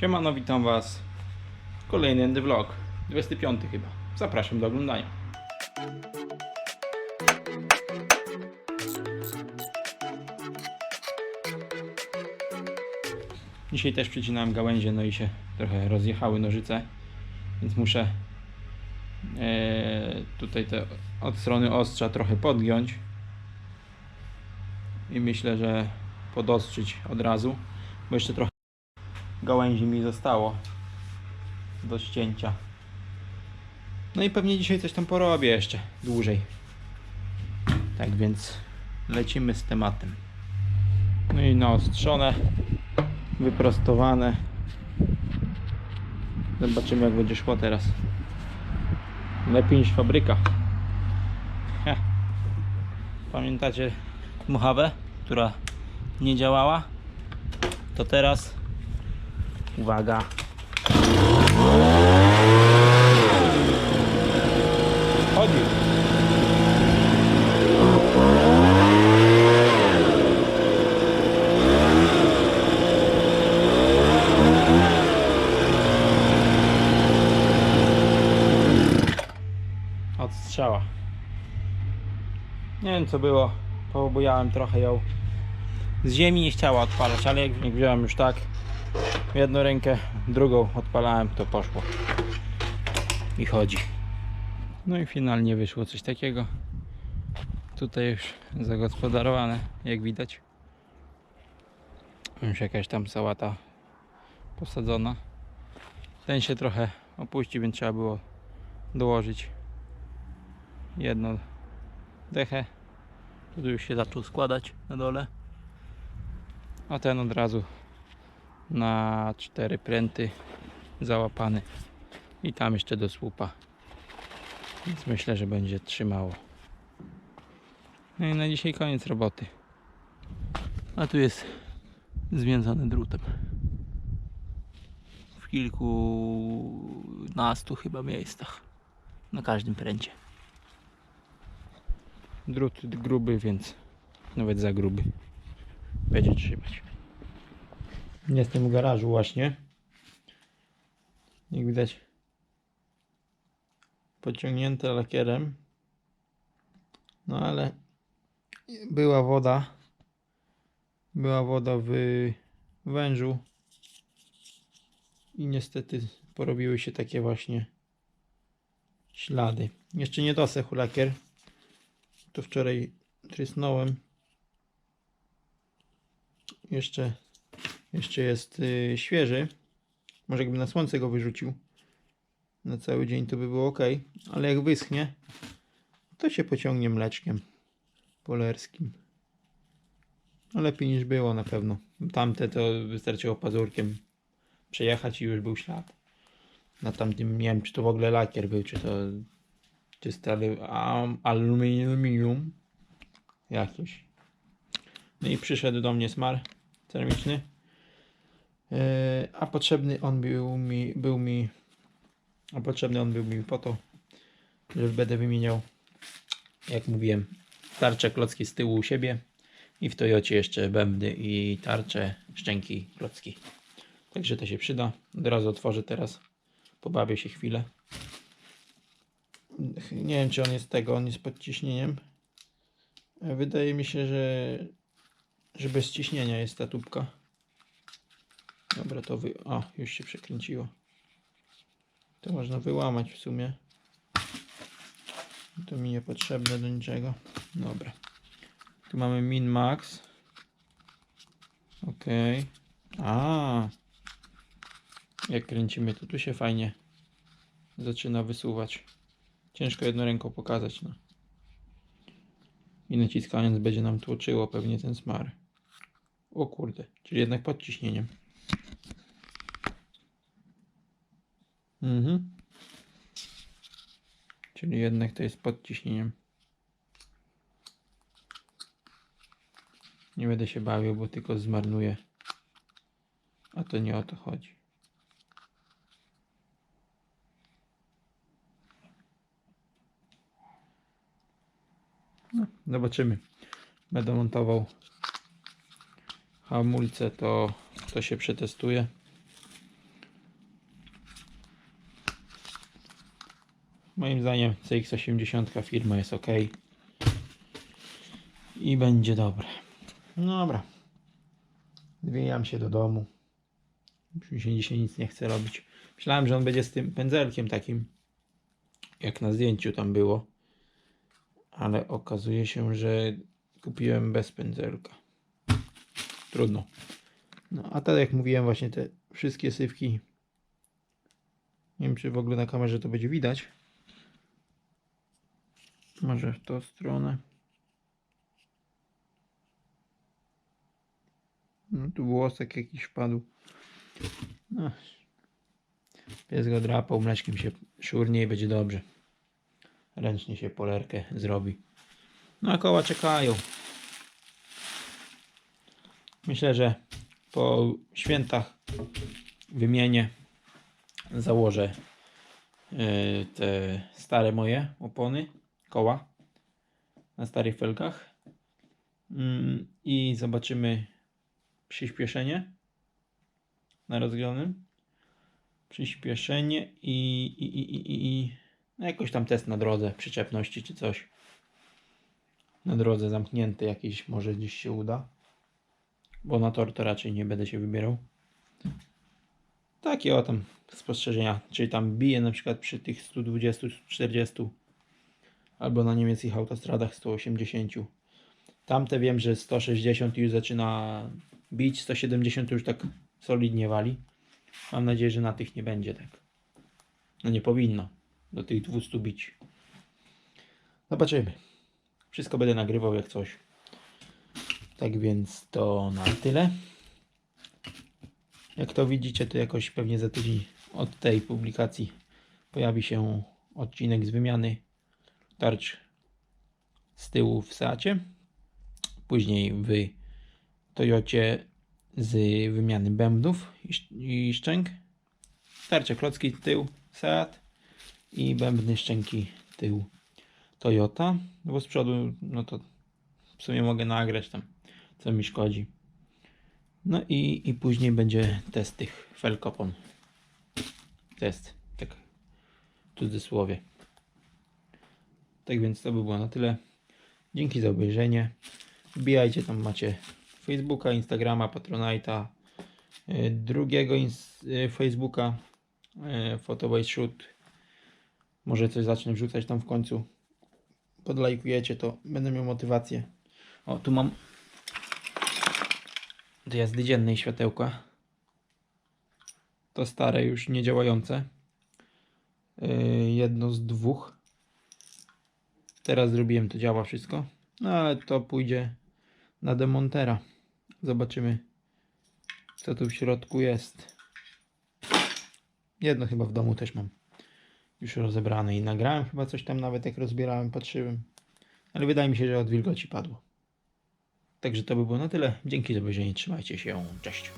Siemano, witam Was. Kolejny Endy Vlog, 25 chyba. Zapraszam do oglądania. Dzisiaj też przycinałem gałęzie, no i się trochę rozjechały nożyce, więc muszę e, tutaj te od strony ostrza trochę podgiąć i myślę, że podostrzyć od razu, bo jeszcze trochę gałęzi mi zostało do ścięcia. No i pewnie dzisiaj coś tam porobię jeszcze dłużej. Tak więc lecimy z tematem. No i naostrzone, wyprostowane. Zobaczymy jak będzie szło teraz. Lepiej niż fabryka. Pamiętacie muchawę, która nie działała? To teraz Uwaga. Chodzi. Odstrzała. Nie wiem co było. Poobujałem trochę ją. Z ziemi nie chciała odpalać, ale jak, wziąłem już tak, jedną rękę, drugą odpalałem, to poszło. I chodzi. No i finalnie wyszło coś takiego. Tutaj już zagospodarowane, jak widać. Już jakaś tam sałata posadzona. Ten się trochę opuści, więc trzeba było dołożyć jedną dechę. Tu już się zaczął składać na dole. A ten od razu na cztery pręty załapany. I tam jeszcze do słupa. Więc myślę, że będzie trzymało. No i na dzisiaj koniec roboty. A tu jest związany drutem. W kilkunastu chyba miejscach. Na każdym pręcie. Drut gruby, więc nawet za gruby. Będzie trzymać Jestem w garażu właśnie. Jak widać pociągnięte lakierem. No ale była woda. Była woda w wężu. I niestety porobiły się takie właśnie ślady. Jeszcze nie dosechł lakier. To wczoraj trysnąłem. Jeszcze jeszcze jest y, świeży. Może jakbym na słońce go wyrzucił na cały dzień, to by było ok. Ale jak wyschnie, to się pociągnie mleczkiem polerskim. No lepiej niż było na pewno. Tamte to wystarczyło pazurkiem przejechać i już był ślad. Na tamtym nie wiem, czy to w ogóle lakier był, czy to czyste alu- a- aluminium jakieś. No i przyszedł do mnie smar termiczny. E, A potrzebny on był mi, był mi, a potrzebny on był mi po to, że będę wymieniał, jak mówiłem, tarcze klocki z tyłu u siebie i w Toyocie jeszcze bębny i tarcze, szczęki, klocki. Także to się przyda. Od razu otworzę teraz, pobawię się chwilę. Nie wiem, czy on jest tego, on jest pod ciśnieniem. Wydaje mi się, że, że bez ciśnienia jest ta tubka. Dobra, to wy... O, już się przekręciło. To można wyłamać w sumie. To mi niepotrzebne do niczego. Dobra. Tu mamy min max. Ok. A. Jak kręcimy, to tu się fajnie zaczyna wysuwać. Ciężko jedną ręką pokazać, no. I naciskając będzie nam tłoczyło pewnie ten smar. O kurde, czyli jednak pod ciśnieniem. Mhm. Czyli jednak to jest pod ciśnieniem. Nie będę się bawił, bo tylko zmarnuję. A to nie o to chodzi. No, zobaczymy. Będę montował hamulce, to, to się przetestuje. Moim zdaniem CX80 firma jest ok. I będzie dobre. No dobra. Zwijam się do domu. Już się dzisiaj nic nie chce robić. Myślałem, że on będzie z tym pędzelkiem takim, jak na zdjęciu tam było. Ale okazuje się, że kupiłem bez pędzelka. Trudno. No a tak jak mówiłem właśnie te wszystkie sywki. Nie wiem czy w ogóle na kamerze to będzie widać. Może w tą stronę. No tu włosek jakiś wpadł. No. Pies go drapał, mleczkiem się szurnie i będzie dobrze. Ręcznie się polerkę zrobi. No a koła czekają. Myślę, że po świętach wymienię, założę yy, te stare moje opony, koła na starych felgach. Mm, i zobaczymy przyspieszenie na rozgrzanym przyspieszenie i, i, i, i, i, no jakoś tam test na drodze przyczepności czy coś. Na drodze zamknięty jakiś może gdzieś się uda. Bo na tor to raczej nie będę się wybierał. Takie o tam spostrzeżenia. Czyli tam bije na przykład przy tych 120 40 albo na niemieckich autostradach 180 tamte wiem, że 160 już zaczyna bić 170 już tak solidnie wali Mam nadzieję, że na tych nie będzie tak. No nie powinno. Do tych 200 bić. Zobaczymy. Wszystko będę nagrywał jak coś. Tak więc to na tyle. Jak to widzicie, to jakoś pewnie za tydzień od tej publikacji pojawi się odcinek z wymiany tarcz z tyłu w Seacie. Później w Toyocie z wymiany bębnów i, sz- i szczęk. Tarcze klocki tył Seat i bębny szczęki tył Toyota. Bo z przodu no to w sumie mogę nagrać tam co mi szkodzi. No i, i później będzie test tych felkopon. Test, tak w cudzysłowie. Tak więc to by było na tyle. Dzięki za obejrzenie. Wbijajcie, tam macie Facebooka, Instagrama, Patronite'a, y, drugiego y, Facebooka, y, Photobase Shoot. Może coś zacznę wrzucać tam w końcu. Podlajkujecie, to będę miał motywację. O, tu mam do jazdy dziennej światełka. To stare, już nie działające. Y, Jedno z dwóch. Teraz zrobiłem, to działa wszystko. No ale to pójdzie na demontera. Zobaczymy, co tu w środku jest. Jedno chyba w domu też mam już rozebrane i nagrałem chyba coś tam nawet jak rozbierałem, patrzyłem. Ale wydaje mi się, że od wilgoci padło. Także to by było na tyle. Dzięki za obejrzenie. Trzymajcie się. Cześć.